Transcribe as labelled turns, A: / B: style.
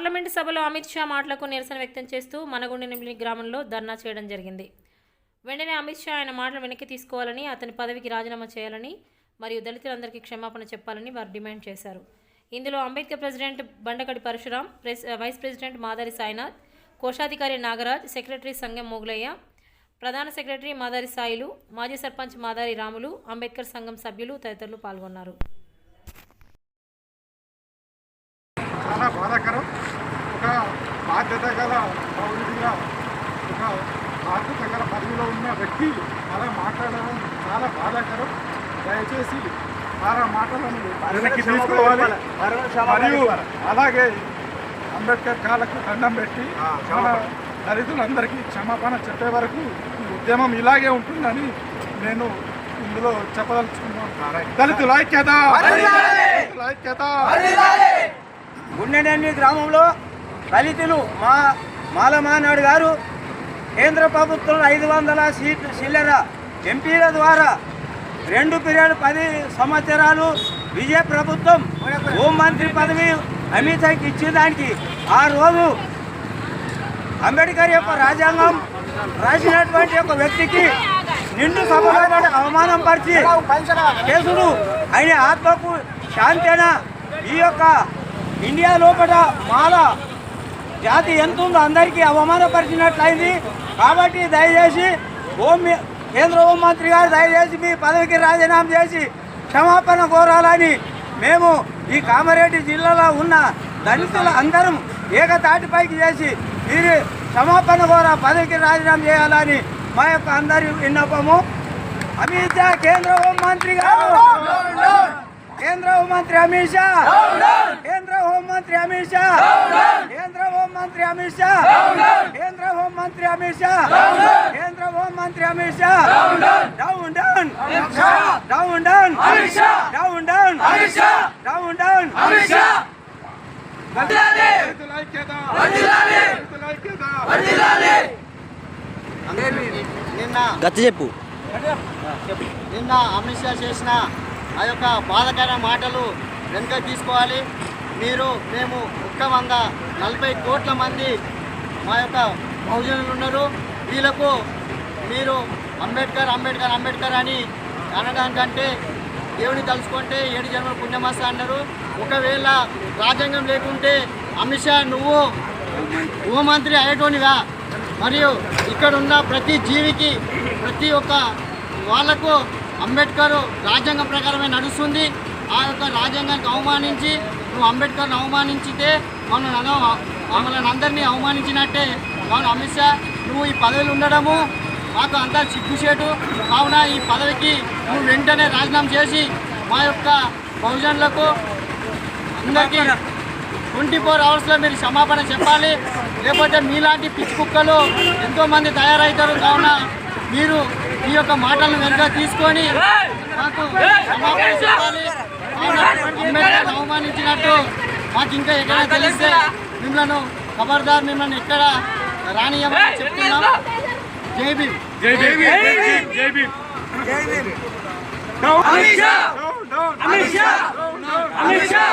A: Parliament సభలో అమిత్ షా మాటలకు నిరసన వ్యక్తం చేస్తూ మనగుండెనిమిలి గ్రామంలో ధర్నా చేయడం జరిగింది. వెంటనే అమిత్ షా ఆయన మాటలు వెనక్కి తీసుకోవాలని అతని పదవికి రాజీనామా చేయాలని మరియు దళితులందరికీ క్షమాపణ చెప్పాలని వారు డిమాండ్ చేశారు. ఇందులో Ambedkar president Bandakadi Parashuram press vice president Madari Sainath కోశాధికారి నాగరాజ్ సెక్రటరీ సంఘం మొగులయ్య ప్రధాన సెక్రటరీ మాదారి సాయిలు మాజీ సర్పంచ్ మాదారి రాములు అంబేద్కర్ సంఘం సభ్యులు తదితరులు పాల్గొన్నారు
B: చాలా బాధాకరం ఒక గల పౌరుడిగా ఒక గల పదవిలో ఉన్న వ్యక్తి. అలా మాట్లాడడం చాలా బాధాకరం. దయచేసి ఆ మాటలను వెనక్కి తీసుకోవాలి. మరియు అలాగే అంబేద్కర్ కాళ్ళకు దండం పెట్టి మన దళితులందరికీ క్షమాపణ చెప్పే వరకు ఉద్యమం ఇలాగే ఉంటుందని నేను ఇందులో చెప్పదలుచుకున్నాను. దళితుల ఐక్యత! ఐక్యత!
C: గుండెనెన్ని గ్రామంలో దళితులు మా మాలమానాడు గారు కేంద్ర ప్రభుత్వం ఐదు వందల సీట్ చిల్లర ఎంపీల ద్వారా రెండు పీరియడ్ పది సంవత్సరాలు విజయ ప్రభుత్వం హోంమంత్రి పదవి అమిత్ షాకి ఇచ్చేదానికి ఆ రోజు అంబేద్కర్ యొక్క రాజ్యాంగం రాసినటువంటి ఒక వ్యక్తికి నిండు సభలో అవమానం పరిచి కేసులు ఆయన ఆత్మకు శాంతేనా? ఈ యొక్క ఇండియా లోపల మాల జాతి ఎంత ఉందో అందరికీ అవమానపరిచినట్లయింది. కాబట్టి దయచేసి హోం కేంద్ర హోంమంత్రి గారు దయచేసి మీ పదవికి రాజీనామా చేసి క్షమాపణ కోరాలని మేము ఈ కామారెడ్డి జిల్లాలో ఉన్న దళితుల అందరం ఏకతాటిపైకి చేసి మీరు క్షమాపణ కోర పదవికి రాజీనామా చేయాలని మా యొక్క అందరి విన్నపము. అమిత్ షా కేంద్ర హోంమంత్రి గారు. కేంద్ర హోంమంత్రి అమిత్ షా. కేంద్ర హోంమంత్రి అమిత్ షా. కేంద్ర హోంమంత్రి అమిత్ షా. కేంద్ర హోంమంత్రి అమిత్ షా. కేంద్ర హోంమంత్రి Amit Shah. Down. Down. Down. Down. Down. Down down down గతి చెప్పు.
D: నిన్న అమిత్ షా చేసిన ఆ యొక్క బాధకర మాటలు వెనుక తీసుకోవాలి. మీరు మేము ఒక్క వంద నలభై కోట్ల మంది మా యొక్క బహుజనులు ఉన్నారు. వీళ్ళకు మీరు అంబేద్కర్ అంబేద్కర్ అంబేద్కర్ అని అనడానికంటే దేవుని తలుచుకుంటే ఏడు జన్మల పుణ్యమాస అన్నారు. ఒకవేళ రాజ్యాంగం లేకుంటే అమిత్ షా నువ్వు హోంమంత్రి అయ్యేటోనివా? మరియు ఇక్కడ ఉన్న ప్రతి జీవికి ప్రతి ఒక్క వాళ్ళకు అంబేద్కర్ రాజ్యాంగం ప్రకారమే నడుస్తుంది. ఆ యొక్క రాజ్యాంగానికి అవమానించి నువ్వు అంబేద్కర్ని అవమానించితే మమ్మల్ని మమ్మల్ని అందరినీ అవమానించినట్టే. కావున అమిత్ షా నువ్వు ఈ పదవిలో ఉండడము మాకు అంతా సిగ్గుచేటు. కావున ఈ పదవికి నువ్వు వెంటనే రాజీనామా చేసి మా యొక్క బహుజనులకు అందరికీ ట్వంటీ ఫోర్ అవర్స్లో మీరు క్షమాపణ చెప్పాలి. లేకపోతే మీలాంటి పిచ్చి కుక్కలు ఎంతోమంది తయారవుతారు. కావున మీరు మీ యొక్క మాటలను వెనుక తీసుకొని మాకు క్షమాపణ చెప్పాలి. అంబేద్కర్ అవమానించినట్టు మాకు ఇంకా ఎక్కడ తెలిస్తే మిమ్మల్ని ఖబర్దార్ మిమ్మల్ని ఎక్కడ రానియమని చెప్తున్నాం. జై భీమ్.
B: జై భీమ్. జై భీమ్. జై భీమ్. అమిత్ షా. అమిత్ షా. అమిత్ షా.